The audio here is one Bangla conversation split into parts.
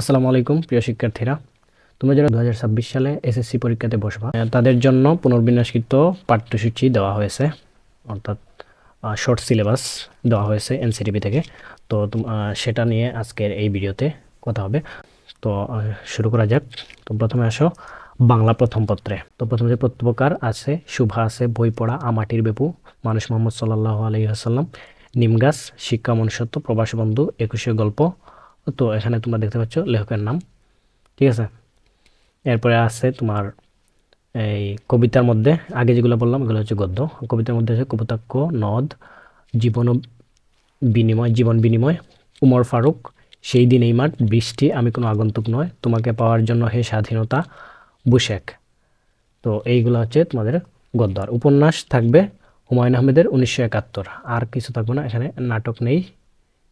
আসসালামু আলাইকুম, প্রিয় শিক্ষার্থীরা। তোমরা যারা দু ছাব্বিশ সালে এসএসসি পরীক্ষাতে বসবা তাদের জন্য পুনর্বিন্যাসকৃত পাঠ্যসূচি দেওয়া হয়েছে, অর্থাৎ শর্ট সিলেবাস দেওয়া হয়েছে এনসিটিভি থেকে। তো সেটা নিয়ে আজকের এই ভিডিওতে কথা হবে। তো শুরু করা যাক। তো প্রথমে আসো বাংলা প্রথম পত্রে। তো প্রথমে যে প্রত্যবকার আছে, শুভা আছে, বই পড়া, আমাটির বেপু, মানুষ মোহাম্মদ সাল্লাহ আলহিহাসাল্লাম নিমগাছ শিক্ষা মনুষ্যত্ব প্রবাস বন্ধু একুশে গল্প তো এখানে তোমরা দেখতে পাচ্ছ লেখকের নাম, ঠিক আছে? এরপরে আছে তোমার এই কবিতার মধ্যে, আগে যেগুলো বললাম এগুলো হচ্ছে গদ্য। কবিতার মধ্যে আছে কপোতাক্ষ, নদ, জীবন বিনিময় জীবন বিনিময়, উমর ফারুক, সেই দিন এই মাঠ, বৃষ্টি, আমি কোনো আগন্তুক নয়, তোমাকে পাওয়ার জন্য হে স্বাধীনতা, বুশেক। তো এইগুলো হচ্ছে তোমাদের গদ্য। আর উপন্যাস থাকবে হুমায়ুন আহমেদের উনিশশো একাত্তর। আর কিছু থাকবে না, এখানে নাটক নেই,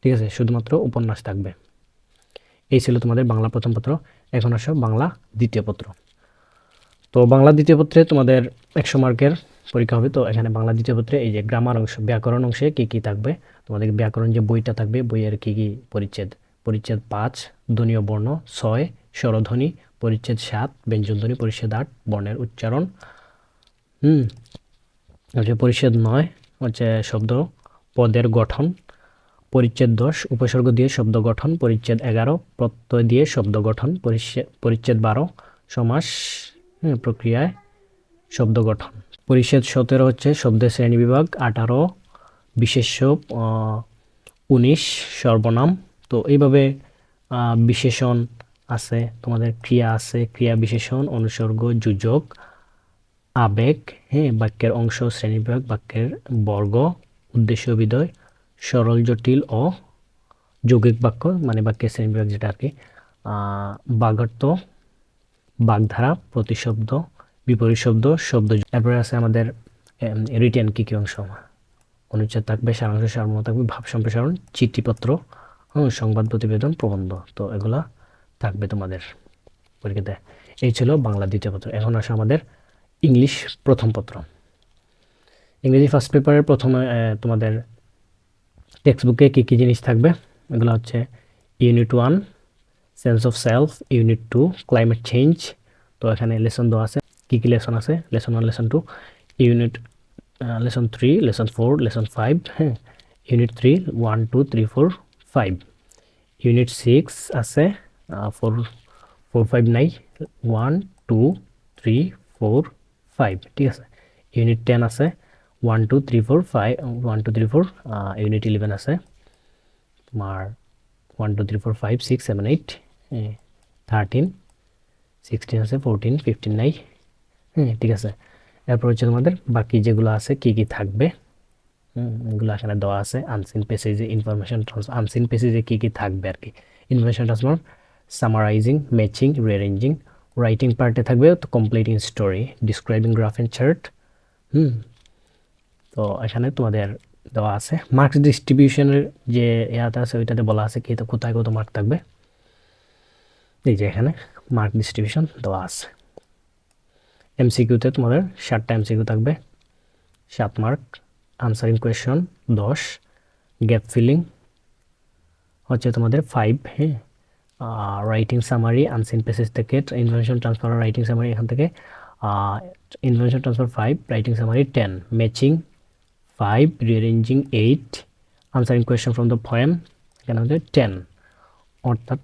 ঠিক আছে? শুধুমাত্র উপন্যাস থাকবে। এই ছিল তোমাদের বাংলা প্রথম পত্র। এখন আসো বাংলা দ্বিতীয় পত্র। তো বাংলা দ্বিতীয় পত্রে তোমাদের একশো মার্কের পরীক্ষা হবে। তো এখানে বাংলা দ্বিতীয় পত্রে এই যে গ্রামার অংশ, ব্যাকরণ অংশে কী কী থাকবে? তোমাদের ব্যাকরণ যে বইটা থাকবে, বইয়ের কী কী পরিচ্ছেদ? পরিচ্ছেদ পাঁচ ধ্বনীয় বর্ণ ছয়, স্বরধ্বনি, পরিচ্ছেদ সাত ব্যঞ্জনধ্বনি পরিচ্ছেদ আট, বর্ণের উচ্চারণ। হুম হচ্ছে পরিচ্ছেদ নয়, হচ্ছে শব্দ, পদের গঠন পরিচ্ছেদ দশ, উপসর্গ দিয়ে শব্দ গঠন, পরিচ্ছেদ এগারো, প্রত্যয় দিয়ে শব্দ গঠন পরিচ্ছেদ বারো, সমাস প্রক্রিয়ায় শব্দ গঠন। পরিচ্ছেদ সতেরো হচ্ছে শব্দের শ্রেণি বিভাগ, আঠারো বিশেষ্য উনিশ, সর্বনাম। তো এইভাবে বিশেষণ আছে, তোমাদের ক্রিয়া আছে, ক্রিয়া বিশেষণ, অনুসর্গ, যোজক, আবেগ হ্যাঁ বাক্যের অংশ শ্রেণীবিভাগ বাক্যের বর্গ, উদ্দেশ্য বিধয় সরল জটিল ও যৌগিক বাক্য মানে বাক্যের শ্রেণীবিভাগ যেটা আর কি আহ, বাগধারা প্রতিশব্দ বিপরীত শব্দ শব্দ এরপরে আছে আমাদের রিটেন কী কী অংশ? অনুচ্ছেদ থাকবে সারাংশ সারমর্ম থাকবে ভাব সম্প্রসারণ চিঠিপত্র সংবাদ প্রতিবেদন প্রবন্ধ। তো এগুলা থাকবে তোমাদের পরীক্ষাতে। এই ছিল বাংলা দ্বিতীয় পত্র। এখন আসে আমাদের ইংলিশ প্রথম পত্র। ইংরেজি ফার্স্ট পেপারের প্রথমে তোমাদের টেক্সট বুকে কী কী জিনিস থাকবে? এগুলো হচ্ছে unit one sense of self unit two climate change তো এখানে লেসন দেওয়া আছে। কী কী লেসন আছে? Lesson one lesson two unit lesson three lesson four lesson five হ্যাঁ unit three one two three four five unit six আছে ফোর ফোর ফাইভ নাই। One two three four five ঠিক আছে। ইউনিট টেন আছে one two three four five one two three four unit eleven আছে। তোমার one two three four five six seven eight thirteen sixteen আছে ফোরটিন ফিফটিন নাই। হ্যাঁ ঠিক আছে। এরপর হচ্ছে তোমাদের বাকি যেগুলো আছে কি কি থাকবে? হুম, এগুলো এখানে দেওয়া আছে। আনসিন পেসেজে ইনফরমেশন আনসিন পেসেজে কী কী থাকবে আর কি। Information transfer summarizing matching rearranging writing পার্টে থাকবে তো completing story describing graph and chart হুম তো এখানে তোমাদের দেওয়া আছে। মার্কস ডিস্ট্রিবিউশনের যে ইয়াতে আছে, ওইটাতে বলা আছে কি, তো কোথায় কত মার্ক থাকবে? এই যে এখানে মার্ক ডিস্ট্রিবিউশন দেওয়া আছে। এমসিকিউতে তোমাদের সাতটা এমসিকিউ থাকবে। সাত মার্ক আনসারিং কোয়েশন দশ গ্যাপ ফিলিং হচ্ছে তোমাদের ফাইভ হ্যাঁ? রাইটিং সামারি আনসিন পেসেজ থেকে ইনফরমেশন ট্রান্সফার রাইটিং সামারি এখান থেকে information transfer five writing summary ten matching five rearranging eight answering question from the poem এখানে হচ্ছে টেন অর্থাৎ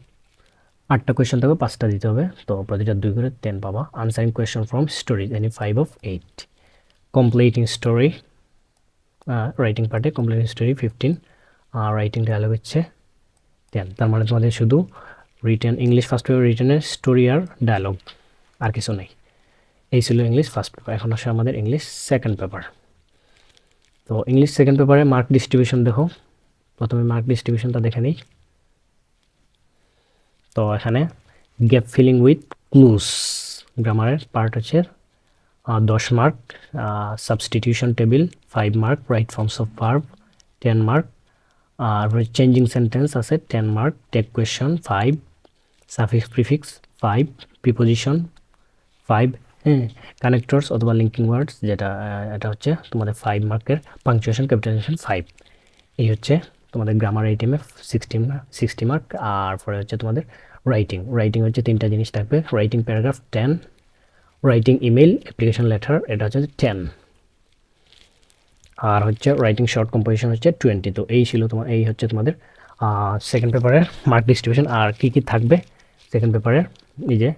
আটটা কোয়েশন থাকবে, পাঁচটা দিতে হবে, তো প্রতিটা দুই করে টেন পাবা। Answering question from stories any five of eight completing story writing পার্টে কমপ্লিটিং স্টোরি ফিফটিন আর রাইটিং ডায়ালগ হচ্ছে টেন তার মানে তোমাদের শুধু রিটেন ইংলিশ ফার্স্ট পেপার রিটেনের স্টোরি আর ডায়ালগ আর কিছু নেই। এই ছিল ইংলিশ ফার্স্ট পেপার এখন আসে আমাদের ইংলিশ সেকেন্ড পেপার তো ইংলিশ সেকেন্ড পেপারে মার্ক ডিস্ট্রিবিউশন দেখো। প্রথমে মার্ক ডিস্ট্রিবিউশনটা দেখে নিই। তো এখানে গ্যাপ ফিলিং উইথ ক্লুজ গ্রামারের পার্ট হচ্ছে দশ mark substitution table five mark right forms of verb ten mark R changing sentence আছে ten mark tag question five suffix prefix five preposition five হ্যাঁ কানেক্টরস অথবা লিঙ্কিং ওয়ার্ডস যেটা এটা হচ্ছে তোমাদের ফাইভ মার্কের পাংচুয়েশন ক্যাপিটালাইজেশন ফাইভ এই হচ্ছে তোমাদের গ্রামার এইটিমে সিক্সটি সিক্সটি মার্ক আর পরে হচ্ছে তোমাদের রাইটিং রাইটিং হচ্ছে তিনটা জিনিস থাকবে। Writing paragraph ten writing email application letter এটা হচ্ছে টেন আর হচ্ছে রাইটিং শর্ট কম্পোজিশন হচ্ছে টোয়েন্টি তো এই ছিল তোমার এই হচ্ছে তোমাদের সেকেন্ড পেপারের মার্ক ডিস্ট্রিবিউশন আর কী কী থাকবে সেকেন্ড পেপারের এই যে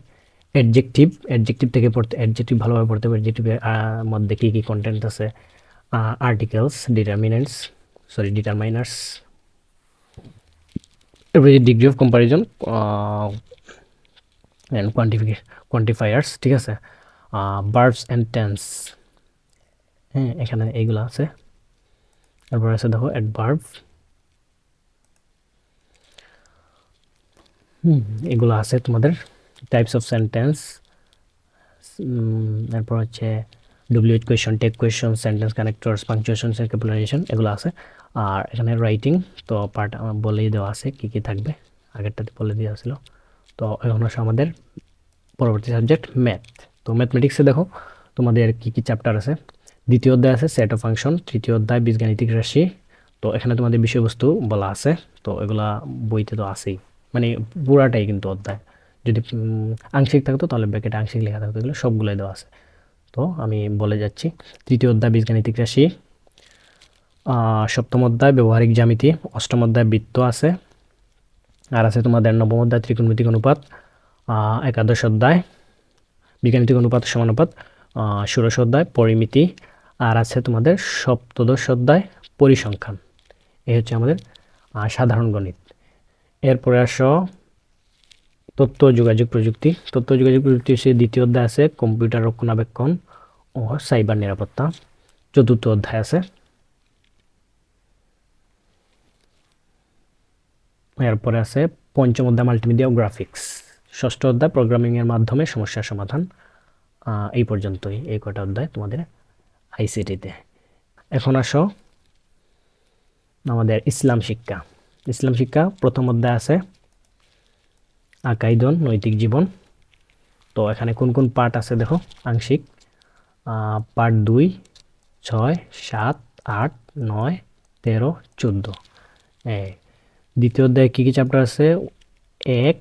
অ্যাডজেক্টিভ অ্যাডজেক্টিভ থেকে পড়তে অ্যাডজেক্টিভ ভালোভাবে পড়তে হবে অ্যাডজেক্টিভের মধ্যে কী কী কন্টেন্ট আছে? আর্টিকেলস ডিটারমিনেন্টস সরি ডিটারমাইনার্স এরপরে degree of comparison and quantification quantifiers ঠিক আছে? বার্বস অ্যান্ড টেন্স হ্যাঁ এখানে এইগুলো আছে। তারপর আছে দেখো অ্যাডভার্ব হুম, এগুলো আছে তোমাদের। টাইপস অফ সেন্টেন্স তারপর হচ্ছে duplicate question tag question sentence connectors punctuation capitalization এগুলো আছে। আর এখানে রাইটিং তো পার্ট আমার বলেই দেওয়া আছে কী কী থাকবে। আগেরটাতে বলে দেওয়া ছিল। তো এখন আসে আমাদের পরবর্তী সাবজেক্ট ম্যাথ তো ম্যাথমেটিক্সে দেখো, তোমাদের কী কী চ্যাপ্টার আছে। দ্বিতীয় অধ্যায় আছে সেট অফ ফাংশন তৃতীয় অধ্যায়, বীজগাণিতিক রাশি। তো এখানে তোমাদের বিষয়বস্তু বলা আছে। তো এগুলা বইতে তো আছেই। মানে পুরাটাই কিন্তু অধ্যায়। যদি আংশিক থাকতো তাহলে ব্যাকেটে আংশিক লেখা থাকতো, এগুলো সবগুলোই দেওয়া আছে। তো আমি বলে যাচ্ছি, তৃতীয় অধ্যায় বীজগাণিতিক রাশি। সপ্তম অধ্যায় ব্যবহারিক জ্যামিতি, অষ্টম অধ্যায় বৃত্ত আছে। আর আছে তোমাদের নবম অধ্যায় ত্রিকোণমিতিক অনুপাত একাদশ অধ্যায় বিজ্ঞানিক অনুপাত সমানুপাত ষোড়শ অধ্যায় পরিমিতি, আর আছে তোমাদের সপ্তদশ অধ্যায় পরিসংখ্যান। এই হচ্ছে আমাদের সাধারণ গণিত। এরপরে আসো তথ্য যোগাযোগ প্রযুক্তি। তথ্য যোগাযোগ প্রযুক্তি হচ্ছে দ্বিতীয় অধ্যায় আছে, কম্পিউটার রক্ষণাবেক্ষণ ও সাইবার নিরাপত্তা। চতুর্থ অধ্যায় আছে। এরপরে আছে পঞ্চম অধ্যায় মাল্টিমিডিয়া ও গ্রাফিক্স ষষ্ঠ অধ্যায় প্রোগ্রামিংয়ের মাধ্যমে সমস্যার সমাধান। এই পর্যন্তই এই কটা অধ্যায় তোমাদের আইসিটিতে এখন আসো আমাদের ইসলাম শিক্ষা। ইসলাম শিক্ষা প্রথম অধ্যায় আছে আকাইদন নৈতিক জীবন। তো এখানে কোন কোন পার্ট আছে দেখো, আংশিক। পার্ট দুই, ছয়, সাত, আট, নয়, তেরো, চোদ্দ। দ্বিতীয় অধ্যায়ে কী কী চ্যাপ্টার আছে? এক,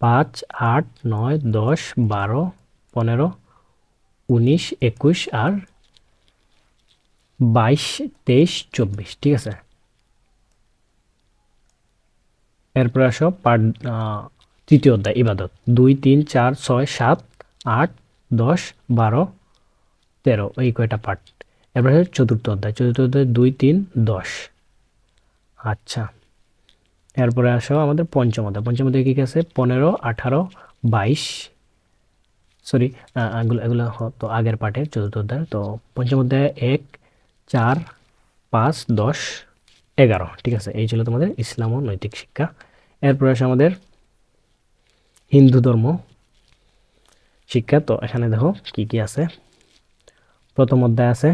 পাঁচ, আট, নয়, দশ, বারো, পনেরো, উনিশ, একুশ, আর বাইশ, তেইশ, চব্বিশ। ঠিক আছে? এরপরে আসো পার্ট তৃতীয় অধ্যায়, ইবাদত। দুই, তিন, চার, ছয়, সাত, আট, দশ, বারো, তেরো, এই কয়টা পার্ট এরপরে আসো চতুর্থ অধ্যায়। চতুর্থ অধ্যায় দুই, তিন, দশ। আচ্ছা। এরপরে আসো আমাদের পঞ্চম অধ্যায়। পঞ্চম অধ্যায় কী কী আছে? পনেরো, আঠারো, বাইশ। সরি এগুলো এগুলো তো আগের পার্টের চতুর্থ অধ্যায়। তো পঞ্চম অধ্যায় এক, চার, পাঁচ, দশ। এগারো, ঠিক আছে? এই ছিল তোমাদের ইসলাম ও নৈতিক শিক্ষা। এরপরে আসে আমাদের হিন্দু ধর্ম শিক্ষা। তো এখানে দেখো কি কি আছে? প্রথম অধ্যায় আছে।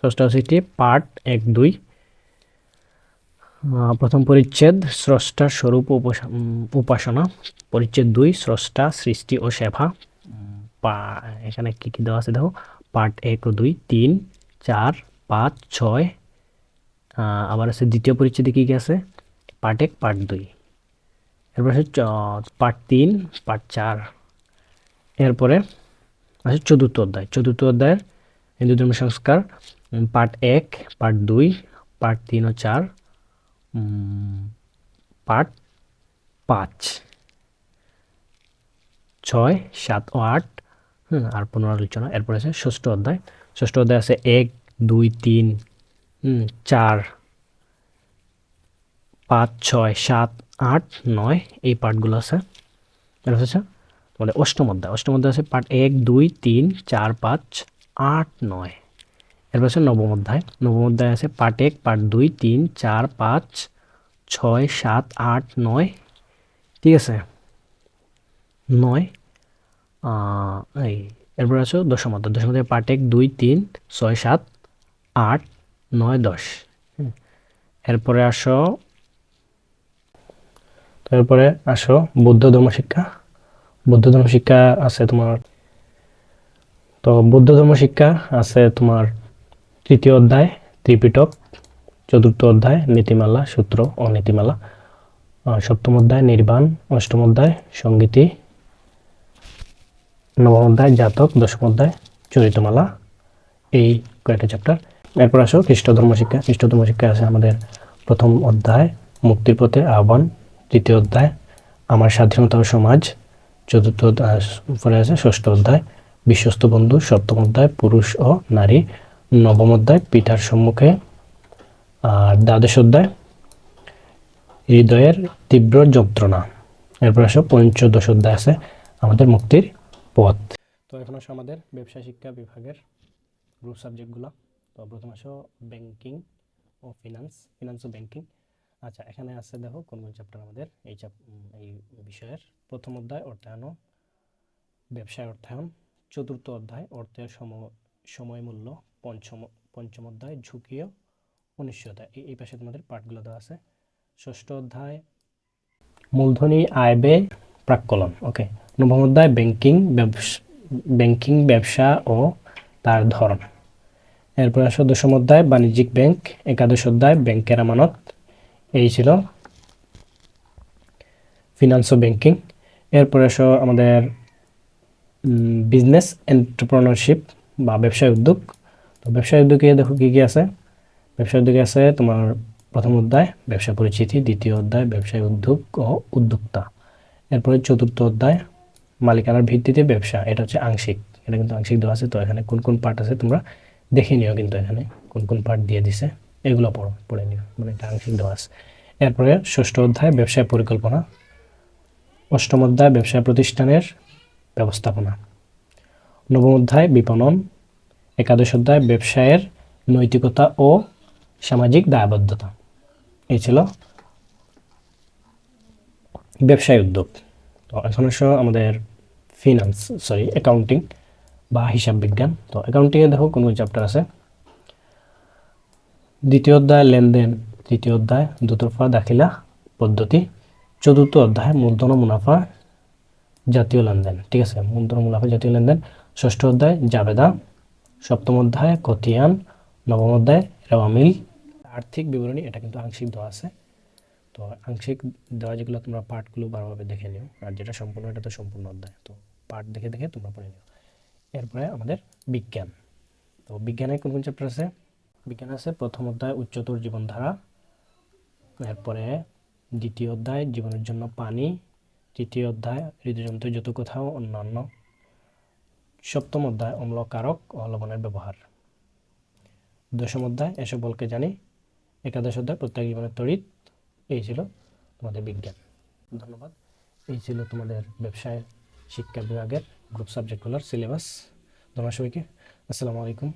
ষষ্ঠ হচ্ছে পার্ট এক দুই। প্রথম পরিচ্ছেদ স্রষ্টার স্বরূপ উপাসনা। পরিচ্ছেদ দুই, স্রষ্টা, সৃষ্টি ও সেভা এখানে কি কি দেওয়া আছে দেখো? পার্ট এক ও দুই, তিন, চার, পাঁচ, ছয় আবার আছে দ্বিতীয় পরিচ্ছেদে কী কী আছে? পার্ট এক পার্ট দুই। এরপর আছে পার্ট তিন পার্ট চার। এরপরে আছে চতুর্থ অধ্যায়। চতুর্থ অধ্যায়ের হিন্দু ধর্ম সংস্কার পার্ট এক পার্ট দুই পার্ট তিন ও চার পার্ট পাঁচ। ছয়, সাত ও আট, হুম, আর পুনরালোচনা এরপর আছে ষষ্ঠ অধ্যায়। ষষ্ঠ অধ্যায় আছে এক, দুই, তিন চার, পাঁচ, ছয়, সাত, আট, নয়, এই পার্টগুলো আছে। আছে তোমাদের অষ্টম অধ্যায়। অষ্টম অধ্যায় আছে পার্ট এক, দুই, তিন, চার, পাঁচ, আট, নয়। এরপর আছে নবম অধ্যায়। নবম অধ্যায় আছে পার্ট এক পার্ট দুই, তিন, চার, পাঁচ, ছয়, সাত, আট, নয়। ঠিক আছে? নয়। এই, এরপর আছে দশম অধ্যায়। দশম অধ্যায় পার্ট এক, দুই, তিন, ছয়, সাত, আট নয় দশ। এরপরে আসো তারপরে আসো বৌদ্ধ ধর্ম শিক্ষা। বৌদ্ধ ধর্ম শিক্ষা আছে তোমার তো বৌদ্ধ ধর্ম শিক্ষা আছে তোমার তৃতীয় অধ্যায় ত্রিপিটক চতুর্থ অধ্যায় নীতিমালা সূত্র ও নীতিমালা। সপ্তম অধ্যায় নির্বাণ অষ্টম অধ্যায় সঙ্গীতি। নবম অধ্যায় জাতক। দশম অধ্যায় চরিতমালা। এই কয়েকটা চ্যাপ্টার এরপর আসো, খ্রিস্ট ধর্ম শিক্ষা। খ্রিস্ট ধর্ম শিক্ষা আছে আমাদের প্রথম অধ্যায়, মুক্তির পথে আহ্বান। দ্বিতীয় অধ্যায়, আমার স্বাধীনতা ও সমাজ। চতুর্থ পরে আছে, ষষ্ঠ অধ্যায়, বিশ্বস্ত বন্ধু। সপ্তম অধ্যায়, পুরুষ ও নারী। নবম অধ্যায়, পিতার সম্মুখে। আর দ্বাদশ অধ্যায়, হৃদয়ের তীব্র যন্ত্রণা। এরপর আসো, পঞ্চদশ অধ্যায় আছে আমাদের মুক্তির পথ। তো এখন আসো আমাদের ব্যবসা শিক্ষা বিভাগের গ্রুপ সাবজেক্টগুলো তো প্রথম আসো ব্যাংকিং ও ফিনান্স ফিনান্স ও ব্যাংকিং আচ্ছা এখানে আছে দেখো কোন কোন চ্যাপ্টার আমাদের? এই এই বিষয়ের প্রথম অধ্যায়, অর্থায়ন, ব্যবসায় অর্থায়ন, চতুর্থ অধ্যায়, অর্থের সম সময় মূল্য পঞ্চম পঞ্চম অধ্যায় ঝুঁকি ও অনিশ্চয়তা এই এই পাশে তোমাদের পাঠগুলো দেওয়া আছে। ষষ্ঠ অধ্যায়, মূলধনী, আয়, ব্যয়, প্রাক্কলন। ওকে নবম অধ্যায় ব্যাংকিং ব্যবস- ব্যাংকিং ব্যবসা ও তার ধরন। এরপর আসো অধ্যায়, বাণিজ্যিক ব্যাংক, একাদশ অধ্যায়, ব্যাংকের আমানত। এই ছিল ফিনান্স ও ব্যাংকিং এরপরে আসো আমাদের বিজনেস এন্টারপ্রেনারশিপ বা ব্যবসায় উদ্যোগ। তো ব্যবসায় উদ্যোগে দেখো কী কী আছে? ব্যবসায় উদ্যোগে আছে তোমার প্রথম অধ্যায়, ব্যবসা পরিচিতি, দ্বিতীয় অধ্যায়, ব্যবসায় উদ্যোগ ও উদ্যোক্তা। এরপরে চতুর্থ অধ্যায়, মালিকানার ভিত্তিতে ব্যবসা, এটা হচ্ছে আংশিক। এটা কিন্তু আংশিক দেওয়া আছে, তো এখানে কোন কোন পার্ট আছে তোমরা দেখে নিও কিন্তু এখানে কোন কোন পার্ট দিয়ে দিছে। এগুলো পড়ো, পড়ে নিও মানে এটা আংশিক দেওয়া আছে। এরপরে ষষ্ঠ অধ্যায়, ব্যবসায় পরিকল্পনা। অষ্টম অধ্যায়, ব্যবসায় প্রতিষ্ঠানের ব্যবস্থাপনা। নবম অধ্যায়, বিপণন। একাদশ অধ্যায়, ব্যবসায়ের নৈতিকতা ও সামাজিক দায়বদ্ধতা। এই ছিল ব্যবসায় উদ্যোগ। তো এখন আমাদের ফিনান্স সরি অ্যাকাউন্টিং বা হিসাব বিজ্ঞান। তো অ্যাকাউন্টিংয়ে দেখো কোন চ্যাপ্টার আছে। দ্বিতীয় অধ্যায়, লেনদেন। তৃতীয় অধ্যায়, দুতরফা, দাখিলা, পদ্ধতি। চতুর্থ অধ্যায়, মূলধন মুনাফা, জাতীয় লেনদেন। ঠিক আছে, মূলধন মুনাফা, জাতীয় লেনদেন। ষষ্ঠ অধ্যায়, জাবেদা। সপ্তম অধ্যায়, খতিয়ান। নবম অধ্যায় রেওয়ামিল আর্থিক বিবরণী, এটা কিন্তু আংশিক দেওয়া আছে। তো আংশিক দেওয়া যেগুলো তোমরা পার্টগুলো ভালোভাবে দেখে নিও, আর যেটা সম্পূর্ণ, এটা তো সম্পূর্ণ অধ্যায়। তো পার্ট দেখে দেখে তোমরা পড়ে নিও। এরপরে আমাদের বিজ্ঞান। তো বিজ্ঞানে কোন কোন চ্যাপ্টার আছে? বিজ্ঞান আছে প্রথম অধ্যায়, উচ্চতর জীবনধারা, এরপরে দ্বিতীয় অধ্যায়, জীবনের জন্য পানি, তৃতীয় অধ্যায় হৃদযন্ত্রের যত কোথাও অন্যান্য। সপ্তম অধ্যায়, অম্লকারক ও লবণের ব্যবহার। দশম অধ্যায়, এসব বলকে জানি। একাদশ অধ্যায়, প্রত্যেক জীবনের তড়িৎ। এই ছিল তোমাদের বিজ্ঞান। ধন্যবাদ। এই ছিল তোমাদের ব্যবসায় শিক্ষা বিভাগের গ্রুপ সাবজেক্টগুলোর সিলেবাস ধন্যবাদ সবাইকে। আসসালামু আলাইকুম।